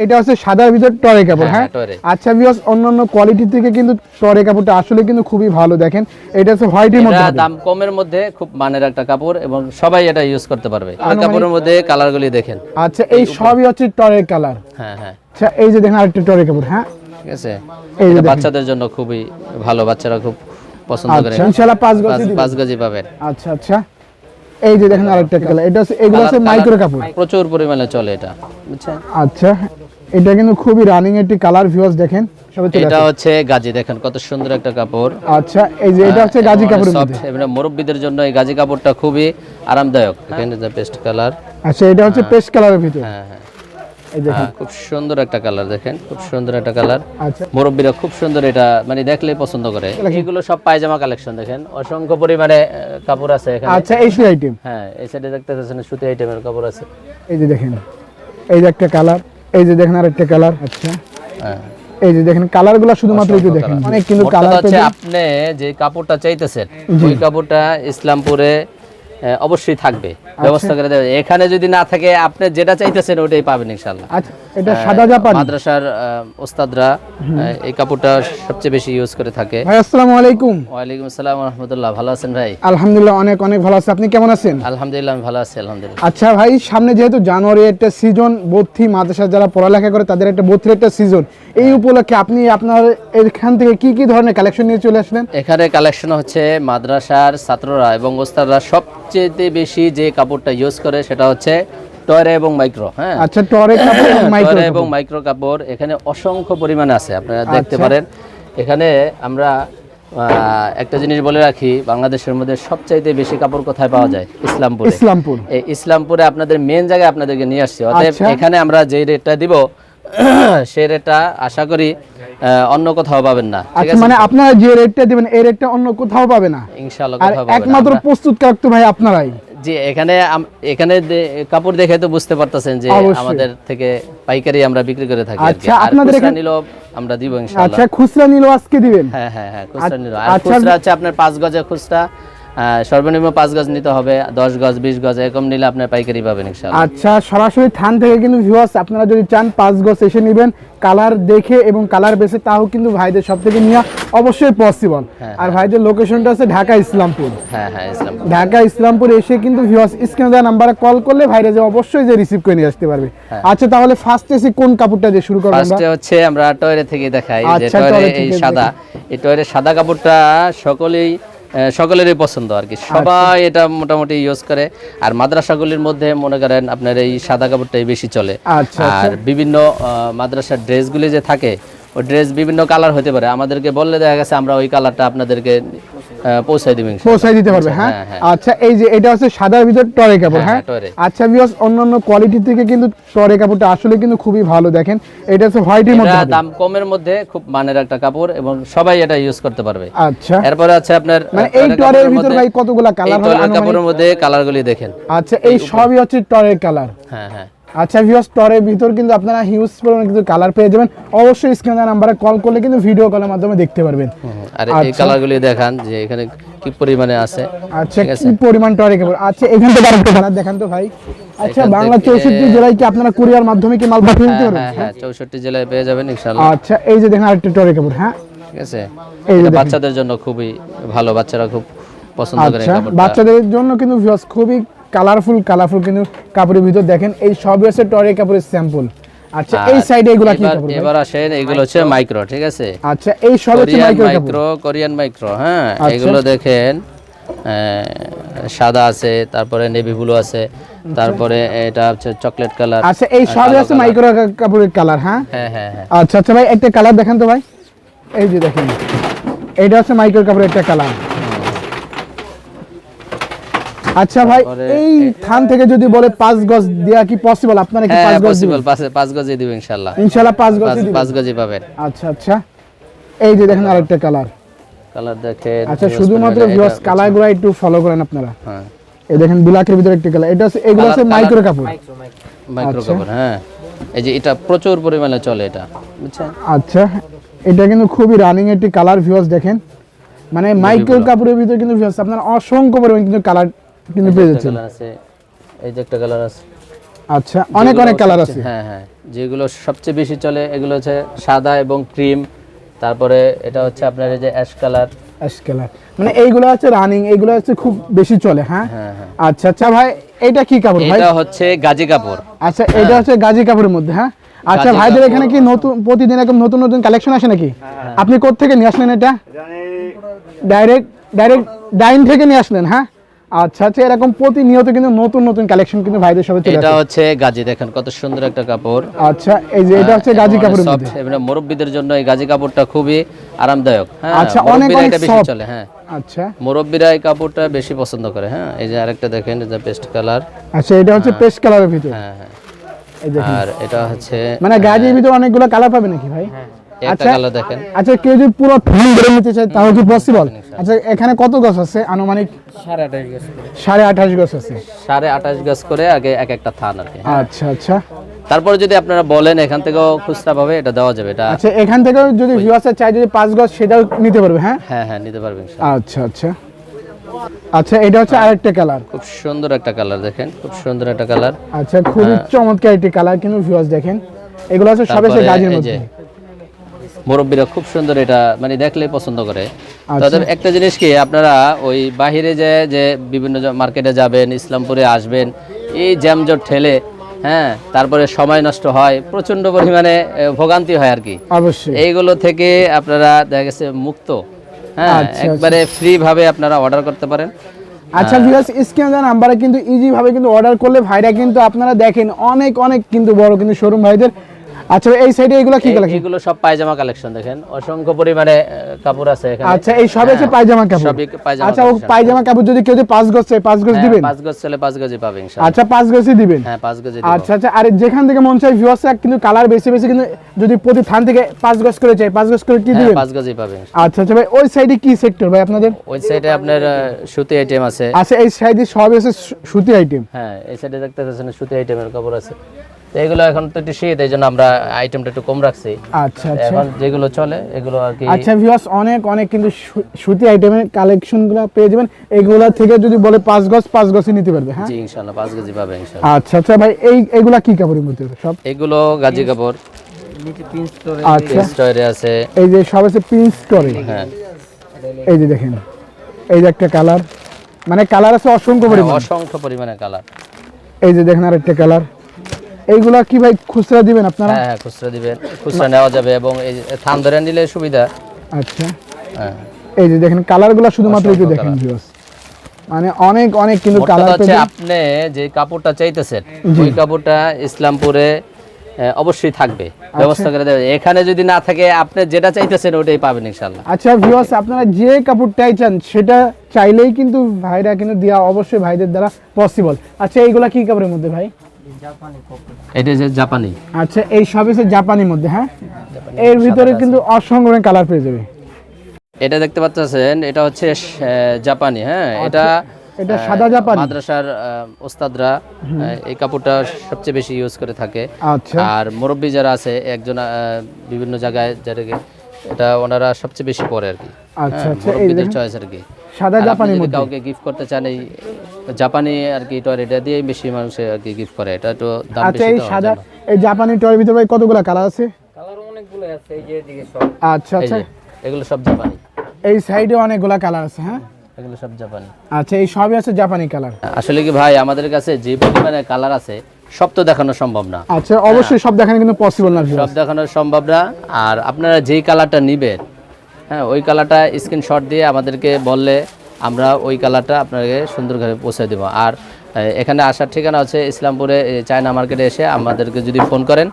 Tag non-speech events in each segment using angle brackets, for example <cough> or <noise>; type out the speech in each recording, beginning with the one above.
এটা হচ্ছে সাদার ভিতর টরে কাপড় হ্যাঁ, হ্যাঁ? টরে। আচ্ছা বিকজ অন্যান্য কোয়ালিটি থেকে কিন্তু টরে কাপড়টা আসলে কিন্তু খুবই ভালো দেখেন। এটা হচ্ছে হোয়াইটের মধ্যে দাম কমের মধ্যে খুব মানের একটা কাপড় এবং সবাই এটা ইউজ করতে পারবে। কাপড়ের মধ্যে কালারগুলি দেখেন। আচ্ছা এই সবই হচ্ছে টরের কালার। হ্যাঁ হ্যাঁ। আচ্ছা এই যে দেখেন আরেকটা টরে কাপড় হ্যাঁ? ঠিক আছে? এটা বাচ্চাদের জন্য খুবই ভালো বাচ্চারা খুব পছন্দ করে। আচ্ছা ইনশাআল্লাহ পাঁচ গজ পাঁচ- গজি পাবেন আচ্ছা আচ্ছা। এই যে দেখেন আরেকটা কালার এটা হচ্ছে এগুলো হচ্ছে মাইক্রো কাপড়। প্রচুর পরিমাণে চলে এটা বুঝছেন? আচ্ছা এটা কিন্তু খুবই রানিং একটি কালার ভিউয়ার্স দেখেন এটা হচ্ছে গাজি দেখেন কত সুন্দর একটা কাপড়। আচ্ছা এই যে এটা হচ্ছে গাজি কাপড়ের সফট মধ্যে। এমনি মুরব্বীদের জন্য এই গাজি কাপড়টা খুবই আরামদায়ক। এখানে যে পেস্ট কালার আচ্ছা এটা হচ্ছে পেস্ট কালারের ভিতর। হ্যাঁ হ্যাঁ। এই দেখেন। হ্যাঁ, খুব সুন্দর একটা কালার দেখেন খুব সুন্দর একটা কালার আচ্ছা। মুরব্বীরা খুব সুন্দর এটা মানে দেখলেই পছন্দ করে। এগুলো সব পায়জামা কালেকশন দেখেন। অসংখ্য পরিমাণে কাপড় আছে এখানে। আচ্ছা এই আইটেম হ্যাঁ এই সাইডে দেখতে পাচ্ছেন সুতি আইটেমের কাপড় আছে। এই যে দেখেন এই যে একটা কালার এই যে দেখেন আরেকটা কালার আচ্ছা। হ্যাঁ। এই যে দেখেন কালারগুলো শুধুমাত্র একটু দেখেন। অনেক কিন্তু কালার আছে হচ্ছে আপনি যে কাপড়টা চাইতেছেন ওই কাপড়টা ইসলামপুরে অবশ্যই থাকবে। আচ্ছা। ব্যবস্থা করে দেবে। এখানে যদি না থাকে আপনি যেটা চাইতেছেন ওটাই পাবেন ইনশাল্লাহ আচ্ছা এটা সাদা জাপানি? মাদ্রাসার ওস্তাদরা এই কাপড়টা সবচেয়ে বেশি ইউজ করে থাকে। ভাই আসসালামু আলাইকুম। ওয়ালাইকুম আসসালাম রহমতুল্লাহ। ভালো আছেন ভাই? আলহামদুলিল্লাহ অনেক অনেক ভালো আছে। আপনি কেমন আছেন? আলহামদুলিল্লাহ আমি ভালো আছি আলহামদুলিল্লাহ। আচ্ছা ভাই সামনে যেহেতু জানুয়ারি একটা সিজন ভর্তি মাদ্রাসা যারা পড়ালেখা করে তাদের একটা ভর্তির একটা সিজন এই উপলক্ষে আপনি আপনার এখান থেকে কি কি ধরনের কালেকশন নিয়ে চলে আসলেন? এখানে কালেকশন হচ্ছে মাদ্রাসার ছাত্ররা এবং ওস্তাদরা সবচেয়ে বেশি যে কাপড়টা ইউজ করে সেটা হচ্ছে টয়রা এবং মাইক্রো হ্যাঁ? আচ্ছা টরে কাপড় এবং <laughs> মাইক্রো টয়রা এবং মাইক্রো কাপড় এখানে অসংখ্য পরিমাণে আছে আপনারা দেখতে আচ্ছা। পারেন। এখানে আমরা একটা জিনিস বলে রাখি বাংলাদেশের মধ্যে সবচাইতে বেশি কাপড় কোথায় পাওয়া যায়? ইসলামপুরে। ইসলামপুর। এই ইসলামপুরে আপনাদের মেন জায়গায় আপনাদেরকে নিয়ে আসছি। অতএব আচ্ছা। এখানে আমরা যে রেটটা দিব <coughs> সেই রেটটা আশা করি অন্য কোথাও পাবেন না। আচ্ছা মানে আপনারা যে রেটটা দিবেন এই রেটটা অন্য কোথাও পাবে না। ইনশাআল্লাহ কোথাও পাবেন না। একমাত্র প্রস্তুত তো ভাই আপনারাই। জি এখানে এখানে কাপড় দেখে তো বুঝতে পারতেছেন যে আমাদের থেকে পাইকারি আমরা বিক্রি করে থাকি আচ্ছা, আপনাদের এখানে- নিলেও আমরা দিব ইনশাআল্লাহ। আচ্ছা খুচরা নিলো আজকে দিবেন? হ্যাঁ হ্যাঁ হ্যাঁ খুচরা নিলো। আর আচ্ছা। খুচরা হচ্ছে আপনার পাঁচ গজের খুচরা। সর্বনিম্ন পাঁচ গজ নিতে হবে দশ গজ বিশ গজ এরকম নিলে আপনার পাইকারি পাবেন আচ্ছা সরাসরি থান থেকে কিন্তু ভিউয়ার্স আপনারা যদি চান পাঁচ গজ এসে নেবেন কালার দেখে এবং কালার বেছে তাও কিন্তু ভাইদের সব থেকে নেওয়া অবশ্যই পসিবল হ্যাঁ, আর ভাইদের লোকেশনটা আছে ঢাকা ইসলামপুর। হ্যাঁ হ্যাঁ ঢাকা ইসলামপুর এসে কিন্তু ভিউয়ার্স স্ক্রিনে দেওয়া নাম্বারে কল করলে ভাইরা যে অবশ্যই যে রিসিভ করে নিয়ে আসতে পারবে। হ্যাঁ। আচ্ছা তাহলে ফার্স্ট এসে কোন কাপড়টা দিয়ে শুরু করব ফার্স্টে হচ্ছে আমরা টয়রে থেকে দেখাই যে আচ্ছা, টয়রে টয়রে এই সাদা এই টয়রে সাদা কাপড়টা সকলেই সকলেরই পছন্দ আর কি সবাই এটা মোটামুটি ইউজ করে। আর মাদ্রাসাগুলির মধ্যে মনে করেন আপনার এই সাদা কাপড়টাই বেশি চলে। আচ্ছা আর বিভিন্ন মাদ্রাসার ড্রেসগুলি যে থাকে ওই ড্রেস বিভিন্ন কালার হতে পারে। আমাদেরকে বললে দেখা গেছে আমরা ওই কালারটা আপনাদেরকে পৌঁছাই দিব ইনশাআল্লাহ। পৌঁছাই দিতে পারবে হ্যাঁ? হ্যাঁ। আচ্ছা এই যে এটা হচ্ছে সাদার ভিতর টরে কাপড় হ্যাঁ, হ্যাঁ? আচ্ছা ভিউয়ার্স অন্যান্য কোয়ালিটি থেকে কিন্তু টরে কাপড়টা আসলে কিন্তু খুবই ভালো দেখেন। এটা হচ্ছে হোয়াইটের মধ্যে এটা দাম কমের মধ্যে খুব মানের একটা কাপড় এবং সবাই এটা ইউজ করতে পারবে। আচ্ছা। এরপরে আছে আপনার মানে এই টরের ভিতর মধ্যে- ভাই কতগুলা কালার হবে কাপড়ের মধ্যে কালারগুলি দেখেন। আচ্ছা এই সবই হচ্ছে টরের কালার হ্যাঁ হ্যাঁ। আচ্ছা ভিউয়ার্স টরের ভিতর কিন্তু আপনারা হিউজ পরিমাণে কিন্তু কালার পেয়ে যাবেন। অবশ্যই স্ক্রিনে নাম্বারে কল করলে কিন্তু ভিডিও কলের মাধ্যমে দেখতে পারবেন। আর এই কালারগুলি দেখান যে এখানে কি পরিমাণে আছে। আচ্ছা কি পরিমাণ টরে কাপড় আচ্ছা এখান থেকে আরেকটা কালার দেখান তো ভাই। আচ্ছা বাংলা থেকে- চৌষট্টি জেলায় কি আপনারা কুরিয়ার মাধ্যমে কি মাল পাঠিয়ে দিতে হ্যাঁ পারবেন? হ্যাঁ হ্যাঁ চৌষট্টি জেলায় পেয়ে যাবেন ইনশাল্লাহ আচ্ছা এই যে দেখেন আরেকটা টরে কাপড় হ্যাঁ। ঠিক আছে? এই যে এটা বাচ্চাদের জন্য খুবই ভালো বাচ্চারা খুব পছন্দ করে আচ্ছা বাচ্চাদের জন্য কিন্তু ভিউয়ার্স খুবই কালারফুল কালারফুল কিন্তু কাপড়ের ভিতর দেখেন এই সবই হচ্ছে টরে কাপড়ের স্যাম্পল আচ্ছা এই সাইডে এগুলা কি কাপড়? এবার আসেন এগুলো হচ্ছে মাইক্রো ঠিক আছে? আচ্ছা এই সব হচ্ছে মাইক্রো মাইক্রো কোরিয়ান মাইক্রো হ্যাঁ? আচ্ছা। এগুলো দেখেন সাদা আছে তারপরে নেভি ব্লু আছে তারপরে এটা হচ্ছে চকলেট কালার আচ্ছা এই সবই আছে মাইক্রো কাপড়ের কালার হ্যাঁ? হ্যাঁ হ্যাঁ হ্যাঁ। আচ্ছা আচ্ছা ভাই একটা কালার দেখান তো ভাই। এই যে দেখেন এইটা হচ্ছে মাইক্রো কাপড়ের একটা কালার আচ্ছা ভাই এই থান থেকে যদি বলে পাঁচ গজ দেওয়া কি পসিবল আপনারা কি হ্যাঁ পাঁচ গজ পসিবল পাঁচ পাঁচ গজে দিব ইনশাআল্লাহ। ইনশাআল্লাহ পাঁচ গজ পাঁচ পাঁচ গজে পাবেন। আচ্ছা আচ্ছা। এই যে দেখেন আরেকটা কালার কালার দেখেন আচ্ছা শুধুমাত্র ভিউয়ার্স এটা- কালারগুলো একটু ফলো করেন আপনারা। হ্যাঁ। এই দেখেন ব্ল্যাকের ভিতরে একটা কালার এটা হচ্ছে এগুলো হচ্ছে মাইক্রো কাপড়। মাইক্রো কাপড় হ্যাঁ। এই যে এটা প্রচুর পরিমাণে চলে এটা বুঝছেন? আচ্ছা এটা কিন্তু খুবই রানিং একটি কালার ভিউয়ার্স দেখেন। মানে মাইক্রো কাপড়ের ভিতরে কিন্তু ভিউয়ার্স আপনার অসংখ্য পরিমাণ কিন্তু কালার কিন্তু পেয়ে যাচ্ছেন আছে এই যে একটা কালার আছে। আচ্ছা অনেক অনেক কালার আছে। হ্যাঁ হ্যাঁ যেগুলো সবচেয়ে বেশি চলে এগুলো হচ্ছে সাদা এবং ক্রিম। তারপরে এটা হচ্ছে আপনার এই যে অ্যাশ কালার অ্যাশ কালার মানে এইগুলো হচ্ছে রানিং এইগুলো হচ্ছে খুব বেশি চলে হ্যাঁ? হ্যাঁ হ্যাঁ। আচ্ছা আচ্ছা ভাই এটা কি কাপড় ভাই? এটা হচ্ছে গাজি কাপড়। আচ্ছা এটা হচ্ছে গাজি কাপড়ের মধ্যে হ্যাঁ? আচ্ছা ভাইদের এখানে কি নতুন প্রতিদিন এরকম নতুন নতুন কালেকশন আসে নাকি? আপনি কোত্থেকে নিয়ে আসলেন এটা? ডাইরেক্ট ডাইরেক্ট ডাইন থেকে নিয়ে আসলেন হ্যাঁ? আচ্ছা আচ্ছা এরকম প্রতিনিয়ত কিন্তু নতুন নতুন কালেকশন কিন্তু ভাইদের সবাই চলে এটা হচ্ছে গাজি দেখেন কত সুন্দর একটা কাপড়। আচ্ছা এই যে এটা হচ্ছে গাজি কাপড়ের মধ্যে। এমনি মুরব্বীদের জন্য এই গাজি কাপড়টা খুবই আরামদায়ক। হ্যাঁ আচ্ছা, অনেক অনেক বেশি চলে হ্যাঁ। আচ্ছা। মুরব্বীরা এই কাপড়টা বেশি পছন্দ করে হ্যাঁ। এই যে আরেকটা দেখেন যে পেস্ট কালার। আচ্ছা এটা হচ্ছে পেস্ট কালারের ভিতর। হ্যাঁ হ্যাঁ। এই দেখেন। আর এটা হচ্ছে মানে গাজির ভিতর অনেকগুলো কালার পাবে নাকি ভাই? একটা আচ্ছা। আচ্ছা কেউ যদি পুরো ফ্যান ধরে নিতে চায় তাহলে কি পসিবল আচ্ছা এখানে কত গাছ আছে? আনুমানিক সাড়ে আঠাশ গাছ আছে। সাড়ে আঠাশ গাছ করে আগে এক একটা থান আর আচ্ছা আচ্ছা। তারপরে যদি আপনারা বলেন এখান থেকেও খুচরা পাবে এটা দেওয়া যাবে এটা আচ্ছা এখান থেকেও যদি ভিউয়ার্সরা চায় যদি পাঁচ গজ সেটাও নিতে পারবে হ্যাঁ? হ্যাঁ হ্যাঁ নিতে পারবেন আচ্ছা আচ্ছা। আচ্ছা এটা হচ্ছে আরেকটা কালার খুব সুন্দর একটা কালার দেখেন খুব সুন্দর একটা কালার আচ্ছা খুবই চমৎকার একটি কালার কিন্তু ভিউয়ার্স দেখেন। এগুলো হচ্ছে সবে তারপরে গাজের মধ্যে। মুরব্বীরা খুব সুন্দর এটা মানে দেখলেই পছন্দ করে। আচ্ছা। তাদের একটা জিনিস কি আপনারা ওই বাহিরে যে যে বিভিন্ন মার্কেটে যাবেন ইসলামপুরে আসবেন এই জ্যামজট ঠেলে হ্যাঁ তারপরে সময় নষ্ট হয় প্রচণ্ড পরিমাণে ভোগান্তি হয় আর কি। অবশ্যই। এইগুলো থেকে আপনারা দেখা গেছে মুক্ত হ্যাঁ আচ্ছা, একবারে ফ্রি ভাবে আপনারা অর্ডার করতে পারেন। আচ্ছা ভিউয়ার্স স্ক্রিনে নাম্বারে কিন্তু ইজি ভাবে কিন্তু অর্ডার করলে ভাইরা কিন্তু আপনারা দেখেন অনেক অনেক কিন্তু বড় কিন্তু শোরুম ভাইদের আচ্ছা এই সাইডে এগুলো কি কালেকশন এগুলো সব পায়জামা কালেকশন দেখেন। অসংখ্য পরিমাণে কাপড় আছে এখানে। আচ্ছা এই সব হচ্ছে পায়জামা কাপড়? সবই পায়জামা আচ্ছা ও পায়জামা কাপড় যদি কেউ যদি পাঁচ গজ চায় পাঁচ গজ হ্যাঁ, দিবেন? পাঁচ গজ ছেলে পাঁচ গজই পাবে ইনশাআল্লাহ। আচ্ছা পাঁচ গজই দিবেন? হ্যাঁ পাঁচ গজই আচ্ছা আচ্ছা আর যেখান থেকে মন চাই কিন্তু কালার বেশি বেশি কিন্তু যদি প্রতি থান থেকে পাঁচ গজ করে চাই পাঁচ গজ করে কি হ্যাঁ দিবেন? পাঁচ গজই পাবে ইনশাআল্লাহ। আচ্ছা আচ্ছা ভাই ওই সাইডে কি সেক্টর ভাই আপনাদের? ওই সাইডে আপনার সুতি আইটেম আছে। আচ্ছা এই সাইডে সব সু- সুতি আইটেম হ্যাঁ এই সাইডে দেখতে পাচ্ছেন সুতি আইটেমের কাপড় আছে। তো এগুলো এখন তো একটু শীত এই জন্য আমরা আইটেমটা একটু কম রাখছি। আচ্ছা আচ্ছা। এখন যেগুলো চলে এগুলো আর কি আচ্ছা ভিউয়ার্স অনেক অনেক কিন্তু সুতি আইটেমের কালেকশনগুলো পেয়ে যাবেন। এগুলা থেকে যদি বলে পাঁচ গজ পাঁচ গজই নিতে পারবে হ্যাঁ? জি ইনশাআল্লাহ পাঁচ গজি পাবে ইনশাআল্লাহ। আচ্ছা আচ্ছা ভাই এই এগুলা কি কাপড়ের মধ্যে সব? এগুলো গাজি কাপড়। আচ্ছা। স্টয়ারে আছে। এই যে সব আছে পিন স্টোরে হ্যাঁ। এই যে দেখেন এই যে একটা কালার। মানে কালার আছে অসংখ্য পরিমাণ। অসংখ্য পরিমাণে কালার। এই যে দেখেন আরেকটা কালার। এইগুলা কি ভাই খুচরা দিবেন আপনারা? হ্যাঁ হ্যাঁ খুচরা দিবেন। খুচরা নেওয়া যাবে এবং এই থান ধরে নিলে সুবিধা। আচ্ছা। হ্যাঁ। এই যে দেখেন কালারগুলো শুধুমাত্র একটু দেখেন ভিউয়ার্স মানে অনেক অনেক কিন্তু কালার হচ্ছে আপনি যে কাপড়টা চাইতেছেন ওই কাপড়টা ইসলামপুরে অবশ্যই থাকবে। ব্যবস্থা করে দেবে। এখানে যদি না থাকে আপনি যেটা চাইতেছেন ওটাই পাবেন ইনশাল্লাহ আচ্ছা ভিউয়ার্স আপনারা যে কাপড়টাই চান সেটা চাইলেই কিন্তু ভাইরা কিন্তু দেওয়া অবশ্যই ভাইদের দ্বারা পসিবল আচ্ছা এইগুলা কি কাপড়ের মধ্যে ভাই? এটা যে জাপানি। আচ্ছা এই সব হচ্ছে জাপানির মধ্যে হ্যাঁ? এর ভিতরে কিন্তু অসংখ্য কালার পেয়ে যাবে। এটা দেখতে পাচ্ছেন এটা হচ্ছে জাপানি হ্যাঁ? এটা এটা সাদা জাপানি। মাদ্রাসার ওস্তাদরা এই কাপড়টা সবচেয়ে বেশি ইউজ করে থাকে। আচ্ছা। আর মুরব্বী যারা আছে একজন আহ, বিভিন্ন জায়গায় যারা এটা ওনারা সবচেয়ে বেশি পরে আর কি। আচ্ছা হ্যাঁ, আচ্ছা চয়েস আর কি। সাদা মধ্যে। কাউকে গিফট করতে চান এই জাপানি আর কি টয় এটা দিয়ে বেশি মানুষ আর কি গিফট করে এটা তো দাম আচ্ছা বেশি এই তো সাদা এই জাপানি টয়ের ভিতরে ভাই কতগুলো কালার আছে? আচ্ছা এই যে এদিকে সব। আচ্ছা যে এগুলো সব জাপানি। এই সাইডে অনেকগুলা কালার আছে হ্যাঁ? এগুলো সব জাপানি। আচ্ছা এই সবই আছে জাপানি কালার আসলে কি ভাই আমাদের কাছে যে পরিমাণে কালার আছে সব তো দেখানো সম্ভব না। আচ্ছা অবশ্যই সব দেখানো কিন্তু পসিবল না সব দেখানো সম্ভব না আর আপনারা যেই কালারটা নেবেন হ্যাঁ ওই কালারটা স্ক্রিনশট দিয়ে আমাদেরকে বললে আমরা ওই কালারটা আপনাকে সুন্দর করে পৌঁছে দেবো। আর এখানে আসার ঠিকানা হচ্ছে ইসলামপুরে চায়না মার্কেটে এসে আমাদেরকে যদি ফোন করেন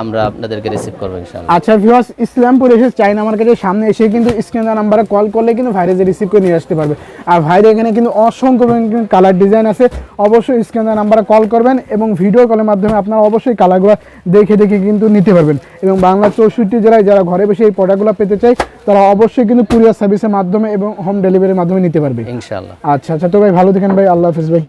আমরা আপনাদেরকে রিসিভ করব ইনশাল্লাহ আচ্ছা ভিউয়ার্স ইসলামপুর এসে চাইনা মার্কেটের সামনে এসে কিন্তু স্ক্রিন নাম্বারে কল করলে কিন্তু ভাইরে যে রিসিভ করে নিয়ে আসতে পারবে। আর ভাইরে এখানে কিন্তু অসংখ্য কালার ডিজাইন আছে। অবশ্যই স্ক্রিন নাম্বারে কল করবেন এবং ভিডিও কলের মাধ্যমে আপনারা অবশ্যই কালারগুলো দেখে দেখে কিন্তু নিতে পারবেন। এবং বাংলা চৌষট্টি জেলায় যারা ঘরে বসে এই প্রোডাক্টগুলো পেতে চায় তারা অবশ্যই কিন্তু কুরিয়ার সার্ভিসের মাধ্যমে এবং হোম ডেলিভারির মাধ্যমে নিতে পারবে। ইনশাল্লাহ আচ্ছা আচ্ছা তো ভাই ভালো দেখেন ভাই আল্লাহ হাফিজ ভাই।